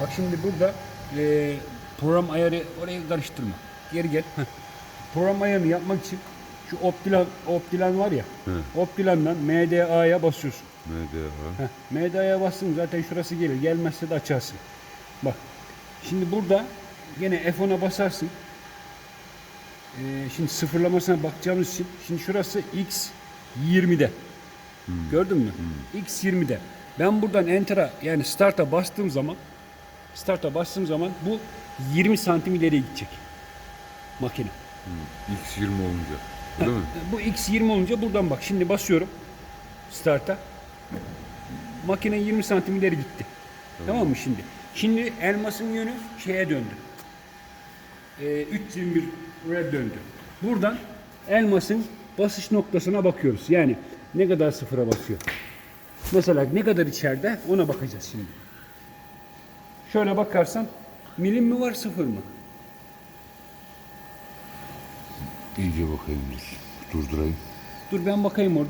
Bak şimdi burada e, program ayarı oraya karıştırma. Geri gel. Heh. Program ayarını yapmak için şu Optilan, Optilan var ya. Optilan'dan MDA'ya basıyorsun. Heh, MDA'ya bastın zaten şurası gelir. Gelmezse de açarsın. Bak. Şimdi burada yine F10'a basarsın. Ee, şimdi sıfırlamasına bakacağımız için şimdi şurası X 20'de. Gördün mü? X 20'de. Ben buradan Enter'a yani Start'a bastığım zaman Start'a bastığım zaman bu 20 santim ileriye gidecek. Makine. X20 olunca. Değil mi? Bu X20 olunca buradan bak. Şimdi basıyorum start'a. Makine 20 santim ileri gitti. Tamam mı şimdi? Şimdi elmasın yönü şeye döndü. Ee, 321 red döndü. Buradan elmasın basış noktasına bakıyoruz. Yani ne kadar sıfıra basıyor. Mesela ne kadar içeride ona bakacağız şimdi. Şöyle bakarsan milim mi var sıfır mı? İyice bakayım dur. Durdurayım. Dur ben bakayım orada.